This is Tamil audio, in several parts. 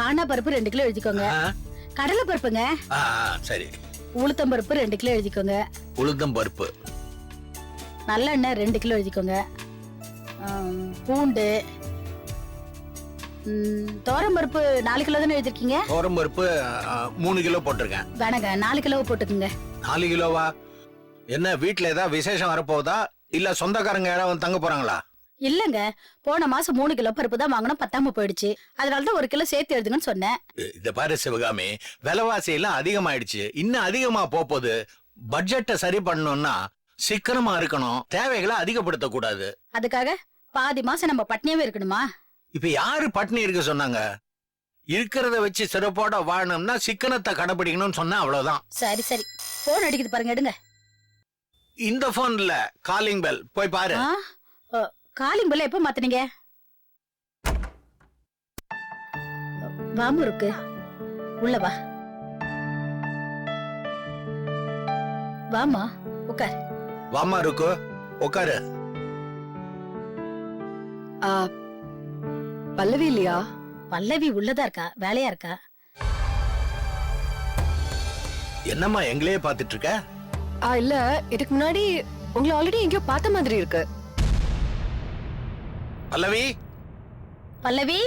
காணா பருப்பு ரெண்டு கிலோ எழுதிக்கோங்க. கடலை பருப்புங்க. சரி. உளுத்தம் பருப்பு ரெண்டு கிலோ எழுதிக்கோங்க. உளுந்தம் பருப்பு. நல்லெண்ணெய் ரெண்டு கிலோ எழுதிக்கோங்க. பூண்டு. ம், துவரம் பருப்பு நாலு கிலோ தானே எழுதிருக்கீங்க? தோரம் பருப்பு மூணு கிலோ போட்டிருக்கேன். வேணாங்க நாலு கிலோ போட்டுக்குங்க. நாலு கிலோவா? என்ன வீட்ல ஏதாவது விசேஷம் வரப்போகுதா? இல்ல சொந்தக்காரங்க யாராவது தங்க போறாங்களா? இல்லங்க. போன மாசம் மூணு கிலோ பருப்பு தான் வாங்கினோம். பத்தாம போயிடுச்சு. அதனால தான் ஒரு கிலோ சேர்த்து எழுதுங்கன்னு சொன்னேன். இ- இத பாரு சிவகாமி. விலைவாசி எல்லாம் அதிகமாயிடுச்சு. இன்னும் அதிகமா போக போகுது பட்ஜெட்டை சரி பண்ணணும்னா சிக்கனமா இருக்கணும். தேவைகளை அதிகப்படுத்த கூடாது. அதுக்காக பாதி மாசம் நம்ம பட்னியாவே இருக்கணுமா? இப்ப யாரு பட்னி இருக்க சொன்னாங்க? இருக்கிறத வச்சு சிறப்போட வாழணும்னா சிக்கனத்தை கடைபிடிக்கணும்னு சொன்னா அவ்வளவுதான். சரி சரி. போன் அடிக்குது பாருங்க எடுங்க. இந்த போன்ல காலிங் பெல் போய் பாரு. காலிங் பெல்ல எப்ப மாத்துனீங்க? வாமு இருக்கு. உள்ள வா. வாமா உட்கார் வாமா இருக்கு உட்காரு ஆ, பல்லவி இல்லையா? பல்லவி உள்ளதா இருக்கா? வேலையா இருக்கா? என்னம்மா எங்களையே பாத்துட்டு இருக்க? ஆ இல்ல இதுக்கு முன்னாடி உங்களை ஆல்ரெடி எங்கேயோ பார்த்த மாதிரி இருக்கு. பல்லவி? பல்லவி?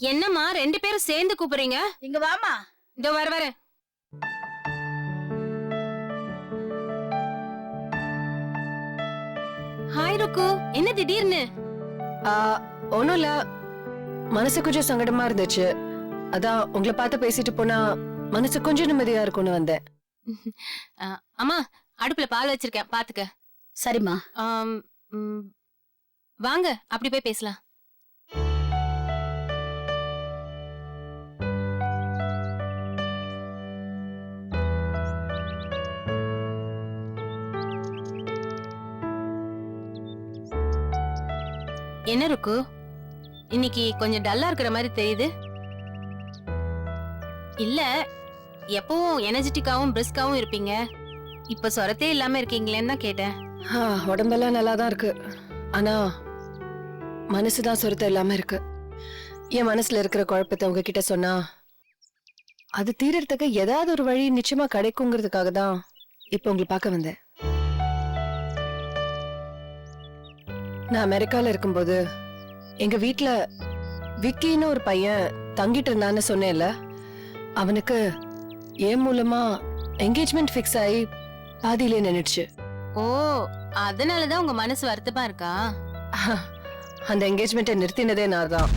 என்னம்மா ரெண்டு பேரும் சேர்ந்து கூப்பிடுறீங்க? இங்க வாமா இதோ வர வர. ஹாய் ருக்கு. என்ன திடீர்னு? ஆ, ஒண்ணும் இல்ல மனசு கொஞ்சம் சங்கடமா இருந்துச்சு. அதான் உங்களை பார்த்து பேசிட்டு போனா மனசு கொஞ்சம் நிம்மதியா இருக்கும்னு வந்தேன். அம்மா அடுப்புல பால் வச்சிருக்கேன். பாத்துக்க. சரிம்மா. வாங்க அப்படி போய் பேசலாம். என்ன இருக்கு இன்னைக்கு கொஞ்சம் டல்லா இருக்கிற மாதிரி தெரியுது. இல்ல எப்பவும் எனர்ஜெட்டிக்காவும் பிரிஸ்காவும் இருப்பீங்க. இப்ப சொரத்தே இல்லாம இருக்கீங்களேன்னு தான் கேட்டேன். உடம்பெல்லாம் நல்லா தான் இருக்கு. ஆனா மனசுதான் சொருத்தம் இல்லாம இருக்கு. என் மனசுல இருக்கிற குழப்பத்தை உங்ககிட்ட சொன்னா அது தீரறதுக்கு ஏதாவது ஒரு வழி நிச்சயமா கிடைக்குங்கிறதுக்காக தான் இப்ப உங்களை பார்க்க வந்தேன். நான் அமெரிக்கால இருக்கும்போது எங்க வீட்ல விக்கின்னு ஒரு பையன் தங்கிட்டு இருந்தான்னு சொன்னேன்ல அவனுக்கு என் மூலமா என்கேஜ்மெண்ட் ஃபிக்ஸ் ஆகி பாதியிலே நின்னுடுச்சு. ஓ அதனாலதான் உங்க மனசு வருத்தமா இருக்கா? அந்த என்கேஜ்மெண்ட்டை நிறுத்தினதே நான் தான்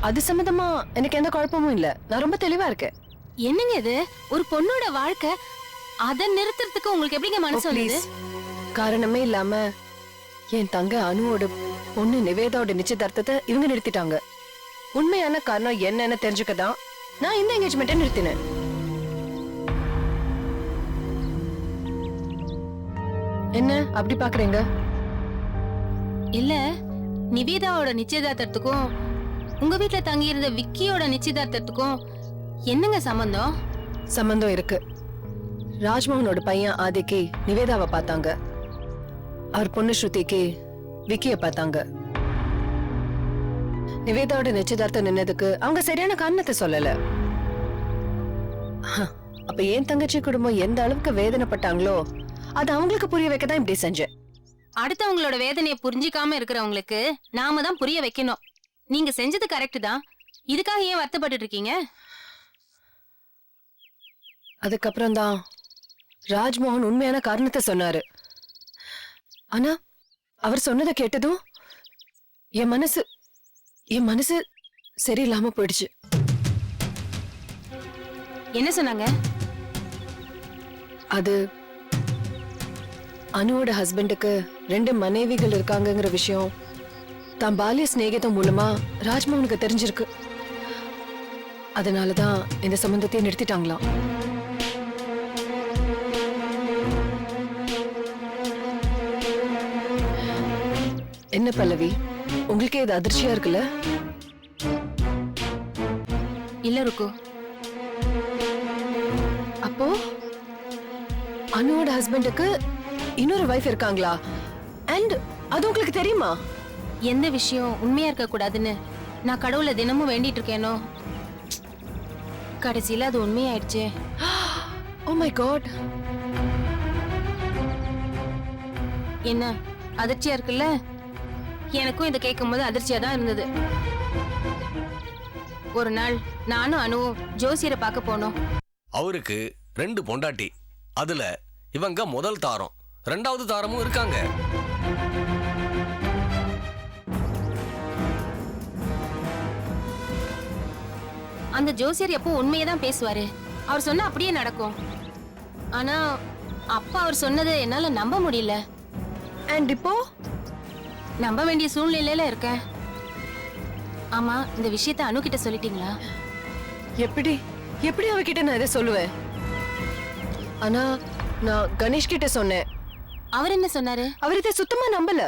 அது சம்பந்தமா எனக்கு எந்த குழப்பமும் இல்ல. நான் ரொம்ப தெளிவா இருக்கேன். என்னங்க இது? ஒரு பொண்ணோட வாழ்க்கை அத நிறுத்துறதுக்கு உங்களுக்கு எப்படிங்க மனசு வந்தது? காரணமே இல்லாம என் தங்க அனுவோட பொண்ணு நிவேதாவோட நிச்சயதார்த்தத்தை இவங்க நிறுத்திட்டாங்க. உண்மையான காரணம் என்னன்னு தெரிஞ்சுக்க தான் நான் இந்த என்கேஜ்மெண்ட்டை நிறுத்தினேன். என்ன? அப்படி பாக்குறீங்க? இல்ல. நிவேதாவோட நிச்சயதார்த்தத்துக்கும் உங்க வீட்டுல தங்கி இருந்த விக்கியோட நிச்சயதார்த்தத்துக்கும் என்னங்க சம்பந்தம்? சம்பந்தம் இருக்கு. ராஜ்மோகனோட பையன் ஆதிக்கு நிவேதாவை பார்த்தாங்க. அவர் பொண்ணு ஸ்ருதிக்கு விக்கிய பார்த்தாங்க. நிவேதாவோட நிச்சயதார்த்தம் நின்னதுக்கு அவங்க சரியான காரணத்தை சொல்லல. அப்ப என் தங்கச்சி குடும்பம் எந்த அளவுக்கு வேதனைப்பட்டாங்களோ அது அவங்களுக்கு புரிய வைக்க தான் இப்படி செஞ்சேன். அடுத்தவங்களோட வேதனையை புரிஞ்சிக்காம இருக்கிறவங்களுக்கு நாம தான் புரிய வைக்கணும். நீங்க செஞ்சது கரெக்ட் தான். இதுக்காக ஏன் வருத்தப்பட்டுட்டு இருக்கீங்க? அதுக்கப்புறம் தான் ராஜ்மோகன் உண்மையான காரணத்தை சொன்னாரு. ஆனா அவர் சொன்னதை கேட்டதும் என் மனசு என் மனசு சரியில்லாம போயிடுச்சு. என்ன சொன்னாங்க? அது அனுவோட ஹஸ்பண்டுக்கு ரெண்டு மனைவிகள் இருக்காங்கங்கிற விஷயம் தான் பாலிய சிநேகிதம் மூலமா ராஜ்மோகனுக்கு தெரிஞ்சிருக்கு. அதனாலதான் இந்த சம்பந்தத்தை நிறுத்திட்டாங்களாம். என்ன பல்லவி உங்களுக்கே இது அதிர்ச்சியா இருக்குல்ல? இல்ல ருக்கு. அப்போ அனுவோட ஹஸ்பண்டுக்கு இன்னொரு வைஃப் இருக்காங்களா? அண்ட் அது உங்களுக்கு தெரியுமா? எந்த விஷயம்? உண்மையா இருக்க கூடாதுன்னு நான் கடவுளை தினமும் வேண்டிட்டு இருக்கேனோ? கடைசியில அது உண்மையாயிடுச்சே. ஓ மை காட் என்ன அதிர்ச்சியா இருக்குல்ல? எனக்கும் இதை கேட்கும் போது அதிர்ச்சியா தான் இருந்தது. ஒரு நாள் நானும் அனுவும் ஜோசியரை பார்க்க போனோம். அவருக்கு ரெண்டு பொண்டாட்டி. அதுல இவங்க முதல் தாரம். ரெண்டாவது தாரமும் இருக்காங்க. அந்த ஜோசியர் எப்போ உண்மையை தான் பேசுவாரு? அவர் சொன்னா அப்படியே நடக்கும். ஆனா அப்பா அவர் சொன்னதை என்னால நம்ப முடியல. அண்ட் இப்போ? நம்ப வேண்டிய சூழ்நிலையில இருக்கேன். ஆமா இந்த விஷயத்த அனு கிட்ட சொல்லிட்டீங்களா? எப்படி? எப்படி அவகிட்ட நான் இதை சொல்லுவேன்? ஆனா நான் கணேஷ் கிட்ட சொன்னேன். அவர் என்ன சொன்னாரு? அவர் இதை சுத்தமா நம்பல.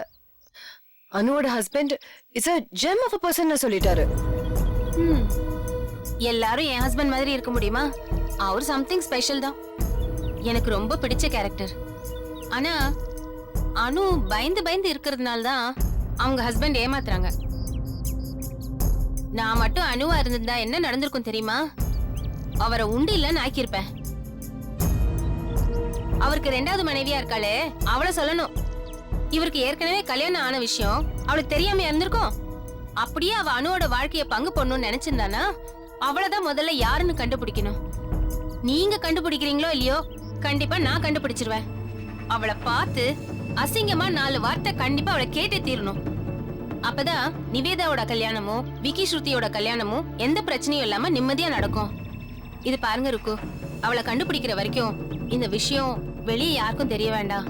அனுவோட husband is a gem of a person சொல்லிட்டாரு. ம். எல்லாரும் என் ஹஸ்பண்ட் மாதிரி இருக்க முடியுமா? அவர் சம்திங் ஸ்பெஷல் தான். எனக்கு ரொம்ப பிடிச்ச கேரக்டர் ஆனா அனு பயந்து பயந்து இருக்கிறதுனால தான் அவங்க ஹஸ்பண்ட் ஏமாத்துறாங்க. நான் மட்டும் அனுவா இருந்திருந்தா என்ன நடந்திருக்கும் தெரியுமா? அவரை உண்டு இல்லைன்னு ஆக்கியிருப்பேன். அவருக்கு ரெண்டாவது மனைவியா இருக்காளே அவளை சொல்லணும். இவருக்கு ஏற்கனவே கல்யாணம் ஆன விஷயம் அவளுக்கு தெரியாம இருந்திருக்கும். அப்படியே அவ அணுவோட வாழ்க்கைய பங்கு போடணும்னு நினைச்சிருந்தானா? அவளதான் முதல்ல யாருன்னு கண்டுபிடிக்கணும். நீங்க கண்டுபிடிக்கிறீங்களோ இல்லையோ கண்டிப்பா நான் கண்டுபிடிச்சிருவேன். அவளை பார்த்து அசிங்கமா நாலு வார்த்தை கண்டிப்பா அவளை கேட்டே தீரணும். அப்பதான் நிவேதாவோட கல்யாணமும் விக்கி ஸ்ருதியோட கல்யாணமும் எந்த பிரச்சனையும் இல்லாம நிம்மதியா நடக்கும். இது பாருங்க இருக்கு அவளை கண்டுபிடிக்கிற வரைக்கும் இந்த விஷயம் வெளியே யாருக்கும் தெரிய வேண்டாம்.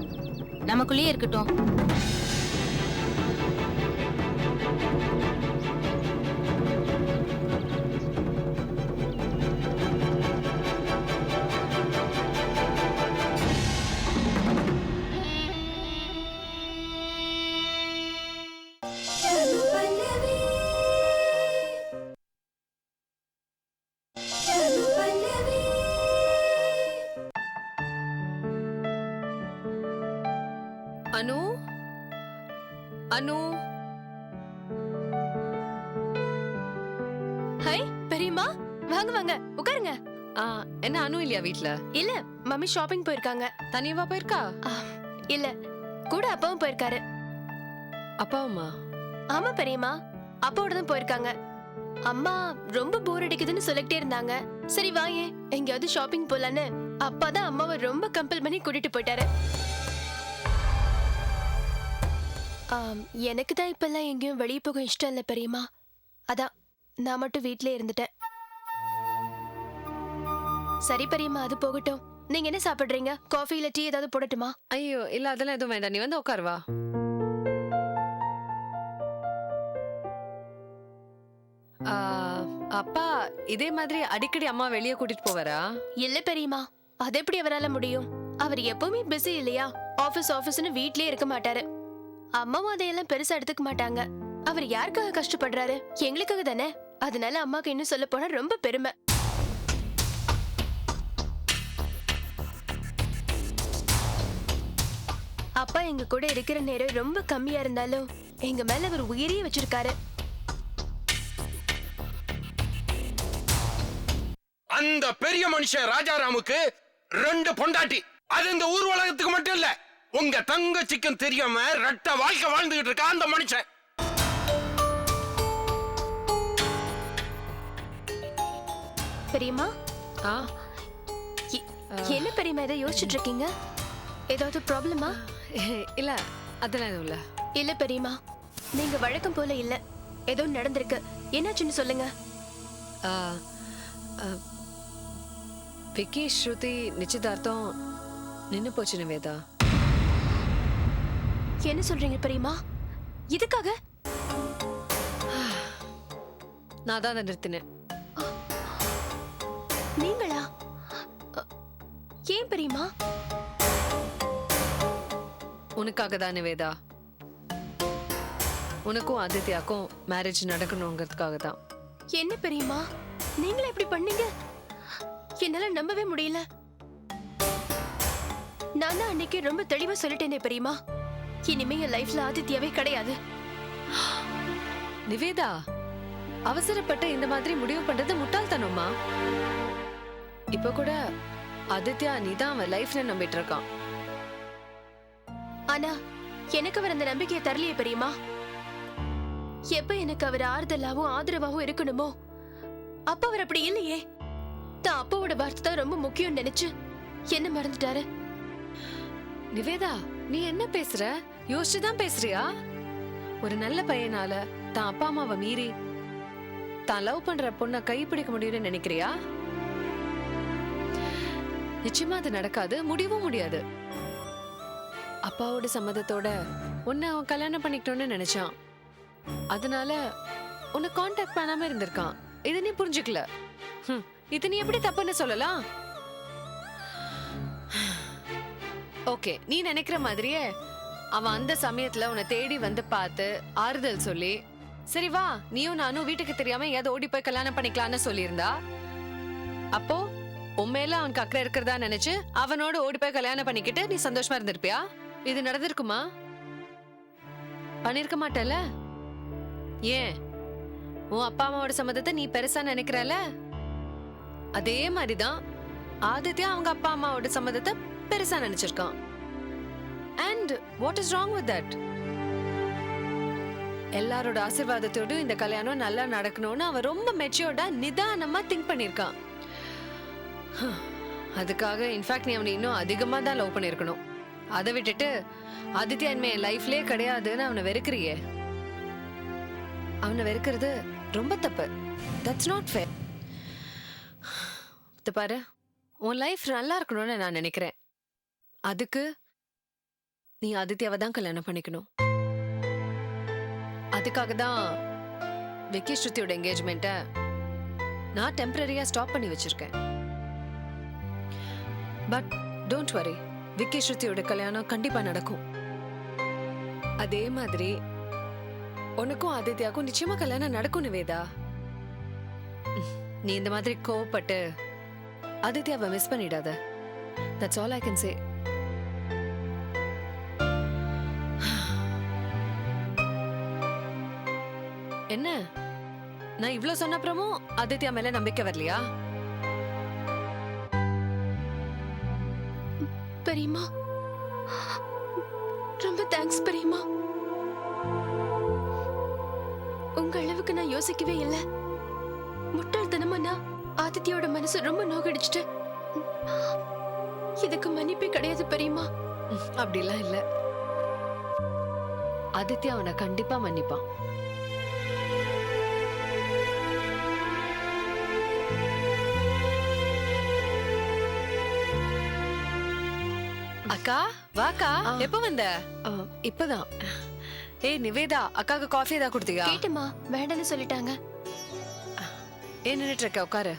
நமக்குள்ளேயே இருக்கட்டும். வாங்க வாங்க உட்காருங்க. ஆ, என்ன அனு இல்லையா வீட்ல? இல்ல மம்மி ஷாப்பிங் போயிருக்காங்க. தனியவா போயிருக்கா? ஆ, இல்ல கூட அப்பாவும் போயிருக்காரு. அப்பா அம்மா ஆமா பெரியம்மா. அப்பாவோட தான் போயிருக்காங்க. அம்மா ரொம்ப போர் அடிக்குதுன்னு சொல்லிட்டே இருந்தாங்க. சரி வாயே எங்கேயாவது ஷாப்பிங் போலான்னு அப்பா தான் அம்மாவை ரொம்ப கம்பல் பண்ணி கூட்டிட்டு போயிட்டாரு. ஆம், எனக்கு தான் இப்பெல்லாம் எங்கேயும் வெளியே போக இஷ்டம் இல்லை பெரியம்மா. அதான் நான் மட்டும் வீட்லயே இருந்துட்டேன். சரி பெரியம்மா அது போகட்டும். நீங்க என்ன சாப்பிடுறீங்க? காஃபி இல்ல டீ ஏதாவது போடட்டுமா? ஐயோ இல்ல அதெல்லாம் எதுவும் வேண்டாம். நீ வந்து உட்காருவா அப்பா இதே மாதிரி அடிக்கடி அம்மா வெளியே கூட்டிட்டு போவாரா? இல்ல பெரியம்மா அது எப்படி அவரால முடியும்? அவர் எப்பவுமே பிஸி இல்லையா? ஆபீஸ் ஆபீஸ்னு வீட்லயே இருக்க மாட்டாரு. அம்மாவும் அதையெல்லாம் பெருசா எடுத்துக்க மாட்டாங்க. அவர் யாருக்காக கஷ்டப்படுறாரு? எங்களுக்காக தானே? அதனால அம்மாக்கு இன்னும் சொல்ல போனா ரொம்ப பெருமை. அப்பா எங்க கூட இருக்கிற நேரம் ரொம்ப கம்மியா இருந்தாலும் எங்க மேல அவர் உயிரியே வச்சிருக்காரு. அந்த பெரிய மனுஷன் ராஜாராமுக்கு ரெண்டு பொண்டாட்டி. அது இந்த ஊர் உலகத்துக்கு மட்டும் இல்ல உங்க தங்கச்சிக்கும் தெரியாம ரெட்ட வாழ்க்கை வாழ்ந்துகிட்டு இருக்க அந்த மனுஷன். பெரியம்மா? ஆ. எ- என்ன பெரியம்மா இதை யோசிச்சுட்டு இருக்கீங்க? ஏதாவது ப்ராப்ளமா இல்ல அதெல்லாம் எதுவும் இல்ல. இல்ல பெரியம்மா நீங்க வழக்கம் போல இல்ல. ஏதோ நடந்திருக்கு. என்னாச்சுன்னு சொல்லுங்க. விக்கி ஸ்ருதி நிச்சயதார்த்தம் நின்னு போச்சு நிவேதா என்ன சொல்றீங்க பெரியம்மா? இதுக்காக? நான் தான் அதை நிறுத்தினேன். நீங்களா? ஏன் பெரியம்மா? உனக்காக தான் நிவேதா. உனக்கும் ஆதித்யாக்கும் மேரேஜ் நடக்கணுங்கிறதுக்காக தான். என்ன பெரியம்மா? நீங்களே இப்படி பண்ணீங்க? என்னால நம்பவே முடியல. நான் தான் அன்னைக்கு ரொம்ப தெளிவா சொல்லிட்டேனே பெரியம்மா. இனிமே என் லைஃப்ல ஆதித்யாவே கிடையாது. நிவேதா அவசரப்பட்டு இந்த மாதிரி முடிவு பண்றது முட்டாள்தனமா இப்ப கூட ஆதித்யா நீதான் அவன் லைஃப்ல நம்பிட்டு இருக்கான். ஆனா எனக்கு அவர் அந்த நம்பிக்கையை தரலையே பெரியமா எப்ப எனக்கு அவர் ஆறுதலாவும் ஆதரவாவும் இருக்கணுமோ அப்ப அவர் அப்படி இல்லையே. தான் அப்பாவோட வார்த்தை தான் ரொம்ப முக்கியம் நினைச்சு என்ன மறந்துட்டாரு? நிவேதா நீ என்ன பேசுற? யோசிச்சுதான் பேசுறியா? ஒரு நல்ல பையனால தான் அப்பா அம்மாவை மீறி தான் லவ் பண்ற பொண்ணை கைப்பிடிக்க முடியும்னு நினைக்கிறியா? நிச்சயமா அது நடக்காது முடியவும் முடியாது. அப்பாவோட சம்மதத்தோட உன்னை அவன் கல்யாணம் பண்ணிக்கிட்டோன்னு நினைச்சான். அதனால உன்னை காண்டாக்ட் பண்ணாம இருந்திருக்கான். இதை நீ புரிஞ்சுக்கல. ஹம், இது நீ எப்படி தப்புன்னு சொல்லலாம்? ஓகே நீ நினைக்கிற மாதிரியே அவன் அந்த சமயத்துல உன்னை தேடி வந்து பார்த்து ஆறுதல் சொல்லி சரி வா நீயும் நானும் வீட்டுக்கு தெரியாம ஏதாவது ஓடி போய் கல்யாணம் பண்ணிக்கலாம்னு சொல்லியிருந்தா? அப்போ உண்மையில அவனுக்கு அக்கறை இருக்கிறதா நினைச்சு அவனோட ஓடி போய் கல்யாணம் பண்ணிக்கிட்டு நீ சந்தோஷமா இருந்திருப்பியா? இது நடந்திருக்குமா? பண்ணிருக்க மாட்டல ஏன்? உன் அப்பா அம்மாவோட சம்மதத்தை நீ பெருசா நினைக்கிறல அதே மாதிரிதான் ஆதித்யா அவங்க அப்பா அம்மாவோட சம்மதத்தை பெருசா நினைச்சிருக்கான். And what is wrong with that எல்லாரோட ஆசீர்வாதத்தோடு இந்த கல்யாணம் நல்லா நடக்கணும்னு அவன் ரொம்ப மெச்சூர்டா நிதானமா திங்க் பண்ணிருக்கான் அதுக்காக இன்ஃபேக்ட் நீ அவனை இன்னும் அதிகமாக தான் லவ் பண்ணிருக்கணும் அதை விட்டுட்டு ஆதித்யா இனிமே என் லைஃப்லயே கிடையாதுன்னு அவனை வெறுக்கிறியே. அவனை வெறுக்கிறது ரொம்ப தப்பு. தட்ஸ் நாட் ஃபேர் பாரு உன் லைஃப் நல்லா இருக்கணும்னு நான் நினைக்கிறேன். அதுக்கு நீ ஆதித்யாவை தான் கல்யாணம் பண்ணிக்கணும். அதுக்காக தான் விக்கி ஸ்ருதியோட என்கேஜ்மெண்ட்டை நான் டெம்பரரியாக ஸ்டாப் பண்ணி வச்சிருக்கேன். பட் டோன்ட் வரி விக்கி ஸ்ருதியோட கல்யாணம் கண்டிப்பா நடக்கும். அதே மாதிரி உனக்கும் ஆதித்யாவுக்கும் நிச்சயமா கல்யாணம் நடக்கும் நிவேதா நீ இந்த மாதிரி கோவப்பட்டு ஆதித்யாவை மிஸ் பண்ணிடாத. That's all I can say என்ன? நான் இவ்ளோ சொன்ன அப்புறமும் ஆதித்யா மேல நம்பிக்கை வரலையா? பெரியமா ரொம்ப தேங்க்ஸ் பெரியமா. உங்க அளவுக்கு நான் யோசிக்கவே இல்லை. முட்டாள்தனமா நான் ஆதித்யோட மனசு ரொம்ப நோகடிச்சிட்டேன் இதுக்கு மன்னிப்பே கிடையாது பெரியமா. அப்படிலாம் இல்ல. ஆதித்யா அவனை கண்டிப்பா மன்னிப்பான். அக்கா வாக்கா. எப்ப வந்த? இப்பதான். ஏய் நிவேதா அக்காக்கு காஃபி ஏதாவது கொடுத்தியா? கேட்டுமா வேண்டாம்னு சொல்லிட்டாங்க. ஏன் நின்னுட்டு இருக்க உட்காரு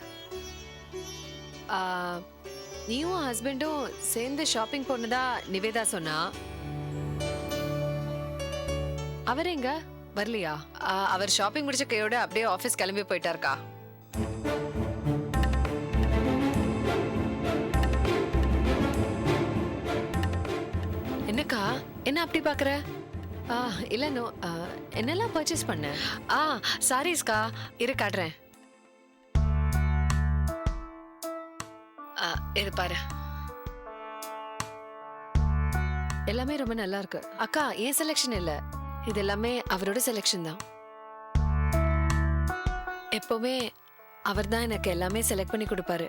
நீயும் ஹஸ்பண்டும் சேர்ந்து ஷாப்பிங் போனதா நிவேதா சொன்னா? அவர் எங்க? வரலையா? அவர் ஷாப்பிங் முடிச்ச கையோட அப்படியே ஆபீஸ் கிளம்பி போயிட்டாருக்கா. என்னக்கா என்ன அப்படி பாக்குற? ஆ இல்ல நோ என்னெல்லாம் பர்ச்சேஸ் பண்ண? ஆ சாரீஸ்க்கா இரு காட்டுறேன். இது பாரு. எல்லாமே ரொம்ப நல்லா இருக்கு. அக்கா ஏன் செலெக்ஷன் இல்ல. இது எல்லாமே அவரோட செலெக்ஷன் தான். எப்பவுமே அவர் தான் எனக்கு எல்லாமே செலக்ட் பண்ணி கொடுப்பாரு.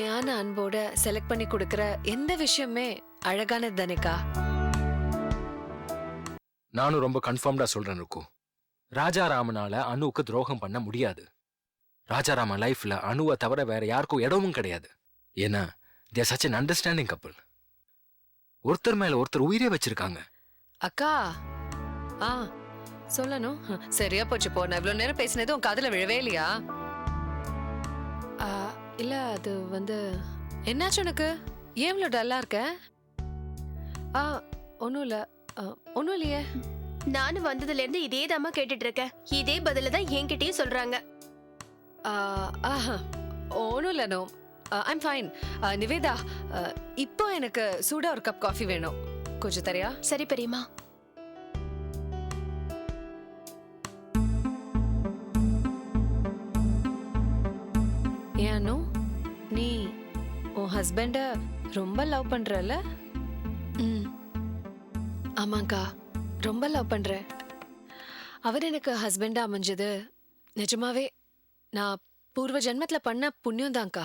உண்மையான அன்போட செலக்ட் பண்ணி கொடுக்கிற எந்த விஷயமே அழகானது தானேக்கா நானும் ரொம்ப கன்ஃபார்ம்டா சொல்றேன் ருக்கு. ராஜாராமனால அணுவுக்கு துரோகம் பண்ண முடியாது. ராஜாராமன் லைஃப்ல அணுவை தவிர வேற யாருக்கும் இடமும் கிடையாது. ஏன்னா தேர் சச் அன் அண்டர்ஸ்டாண்டிங் கப்பல் ஒருத்தர் மேல ஒருத்தர் உயிரே வச்சிருக்காங்க. அக்கா ஆ சொல்லணும். சரியா போச்சு போ. நான் இவ்வளவு நேரம் பேசினது உன் காதுல விழவே இல்லையா? இல்ல அது வந்து என்னாச்சு உனக்கு? ஏன் இவ்வளவு டல்லா இருக்க? ஆ ஒன்றும் இல்ல. ஒண்ணும் இல்லையே. நானும் வந்ததுல இருந்து இதே தாமா கேட்டுட்டு இருக்கேன் இதே பதில தான் என்கிட்டயும் சொல்றாங்க. ஒன்றும் இல்லை நோ. ஐம் ஃபைன் நிவேதா இப்போ எனக்கு சூடா ஒரு கப் காஃபி வேணும். கொஞ்சம் தரியா? சரி பெரியமா ஏன் அனு? நீ உன் ஹஸ்பண்ட ரொம்ப லவ் பண்ணுறல ம். ஆமாங்க்கா ரொம்ப லவ் பண்றேன். அவர் எனக்கு ஹஸ்பண்டா அமைஞ்சது. நிஜமாவே நான் பூர்வ ஜென்மத்துல பண்ண புண்ணியம் தான்க்கா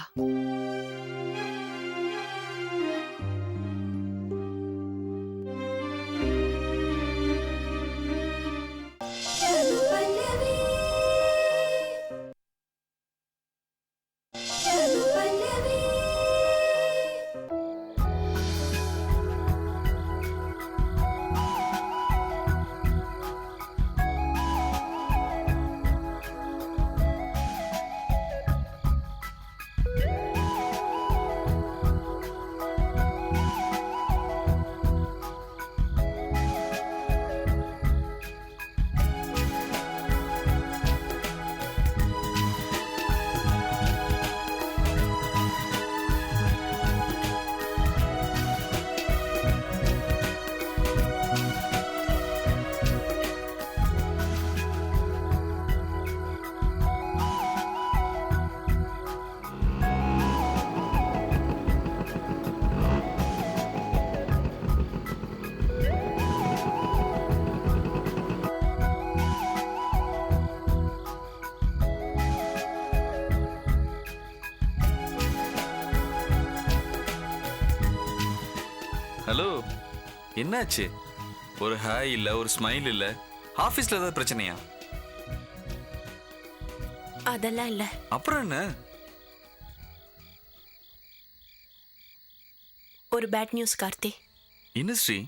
என்னாச்சு? ஒரு ஹாய் இல்ல ஒரு ஸ்மைல் இல்ல. ஆபீஸ்ல ஏதாவது பிரச்சனையா? அதெல்லாம் இல்ல. அப்புறம் என்ன? ஒரு பேட் நியூஸ் கார்த்தி. என்ன ஸ்ரீ?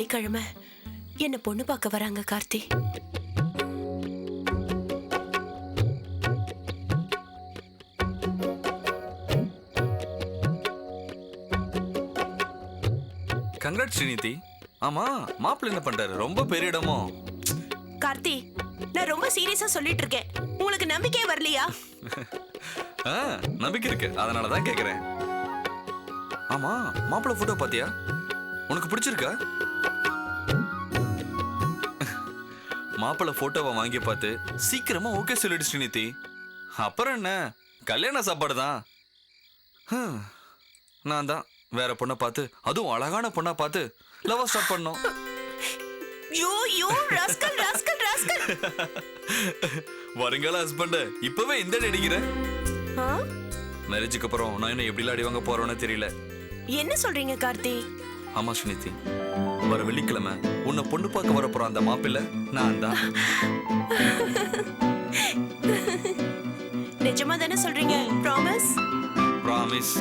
வெள்ளிக்கிழமை. என்ன பொண்ணு பார்க்க வராங்க கார்த்தி? கங்க்ராட் ஸ்ரீநிதி ஆமா மாப்பிள்ளை என்ன பண்றாரு? ரொம்ப பெரிய இடமோ? கார்த்தி நான் ரொம்ப சீரியஸா சொல்லிட்டு இருக்கேன். உங்களுக்கு நம்பிக்கையே வரலையா? நம்பிக்கை இருக்கு. அதனால தான் கேக்குறேன். ஆமா மாப்பிள்ளை போட்டோ பாத்தியா உனக்கு பிடிச்சிருக்கா? மாப்பிள்ளை போட்டோவை வாங்கி பார்த்து சீக்கிரமா ஓகே சொல்லிடு ஸ்ரீநிதி அப்புறம் என்ன? கல்யாண சாப்பாடு தான். நான் தான் வேற பொண்ணை பார்த்து அதுவும் அழகான பொண்ணா பார்த்து லவ் ஸ்டார்ட் பண்ணோம். வருங்கால ஹஸ்பண்ட் இப்பவே இந்த அடிக்கிற? மேரேஜுக்கு அப்புறம் நான் இன்னும் எப்படிலாம் அடி வாங்க போறோன்னு தெரியல. என்ன சொல்றீங்க கார்த்தி? ஆமா சுனிதி. வர வெள்ளிக்கிழமை. உன்னை பொண்ணு பார்க்க வர போற அந்த மாப்பிள்ளை. நான் தான். நிஜமா தானே சொல்றீங்க? Promise promise